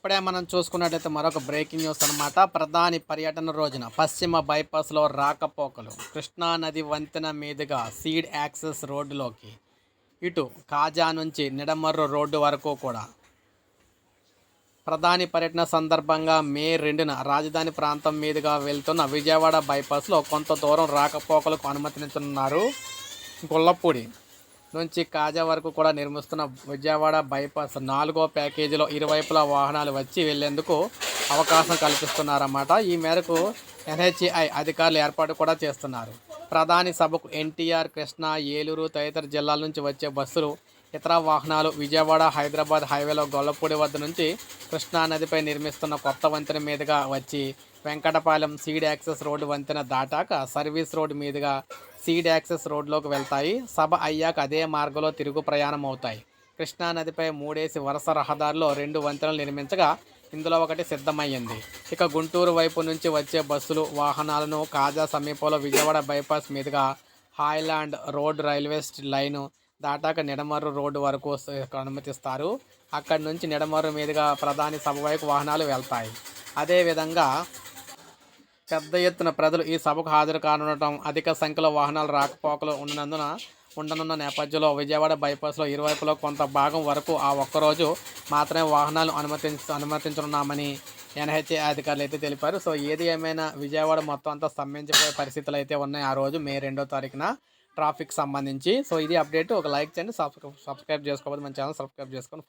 ఇప్పుడే మనం చూసుకున్నట్లయితే మరొక బ్రేకింగ్ న్యూస్ అనమాట ప్రధాని పర్యటన రోజున పశ్చిమ బైపాస్లో రాకపోకలు. కృష్ణా నది వంతెన మీదుగా సీడ్ యాక్సెస్ రోడ్డులోకి. ఇటు కాజా నుంచి నిడమర్రు రోడ్డు వరకు కూడా. ప్రధాని పర్యటన సందర్భంగా మే రెండున రాజధాని ప్రాంతం మీదుగా వెళ్తున్న విజయవాడ బైపాస్లో కొంత దూరం రాకపోకలకు అనుమతినిస్తున్నారు. గొల్లపూడి. నుంచి కాజా వరకు కూడా నిర్మిస్తున్న విజయవాడ బైపాస్ నాలుగో ప్యాకేజీలో ఇరువైపులా వాహనాలు వచ్చి వెళ్ళేందుకు అవకాశం కల్పిస్తున్నారన్నమాట. ఈ మేరకు ఎన్హెచ్ఐ అధికారులు ఏర్పాటు కూడా చేస్తున్నారు. ప్రధాని సభకు ఎన్టీఆర్ కృష్ణా ఏలూరు తదితర జిల్లాల నుంచి వచ్చే బస్సులు ఇతర వాహనాలు విజయవాడ హైదరాబాద్ హైవేలో గొల్లపూడి వద్ద నుంచి కృష్ణా నదిపై నిర్మిస్తున్న కొత్త వంతెన మీదుగా వచ్చి వెంకటపాలెం సీడ్ యాక్సెస్ రోడ్డు వంతెన దాటాక సర్వీస్ రోడ్డు మీదుగా సీడ్ యాక్సెస్ రోడ్లోకి వెళ్తాయి. సభ అయ్యాక అదే మార్గంలో తిరుగు ప్రయాణం అవుతాయి. కృష్ణా నదిపై మూడేసి వరుస రహదారిలో రెండు వంతెనలు నిర్మించగా ఇందులో ఒకటి సిద్ధమయ్యింది. ఇక గుంటూరు వైపు నుంచి వచ్చే బస్సులు వాహనాలను కాజా సమీపంలో విజయవాడ బైపాస్ మీదుగా హాయ్లాండ్ రోడ్ రైల్వే లైను దాటాక నిడమర్రు రోడ్డు వరకు అనుమతిస్తారు. అక్కడి నుంచి నిడమర్రు మీదుగా ప్రధాని సభ వైపు వాహనాలు వెళ్తాయి. అదేవిధంగా పెద్ద ఎత్తున ప్రజలు ఈ సభకు హాజరు కానుండటం అధిక సంఖ్యలో వాహనాలు రాకపోకలు ఉన్నందున ఉండనున్న నేపథ్యంలో విజయవాడ బైపాస్లో ఇరువైపులో కొంత భాగం వరకు ఆ ఒక్కరోజు మాత్రమే వాహనాలు అనుమతించ అనుమతించనున్నామని ఎన్హెచ్ఏ అధికారులు అయితే తెలిపారు. సో ఏది ఏమైనా విజయవాడ మొత్తం అంతా స్తంభించిపోయే పరిస్థితులు అయితే ఉన్నాయి ఆ రోజు మే రెండో తారీఖున. ట్రాఫిక్ సంబంధించి. సో ఇది అప్డేట్. ఒక లైక్ చేయండి. సబ్స్క్రైబ్ సబ్స్క్రైబ్ చేసుకోవాలి మన ఛానల్ సబ్స్క్రైబ్ చేసుకొని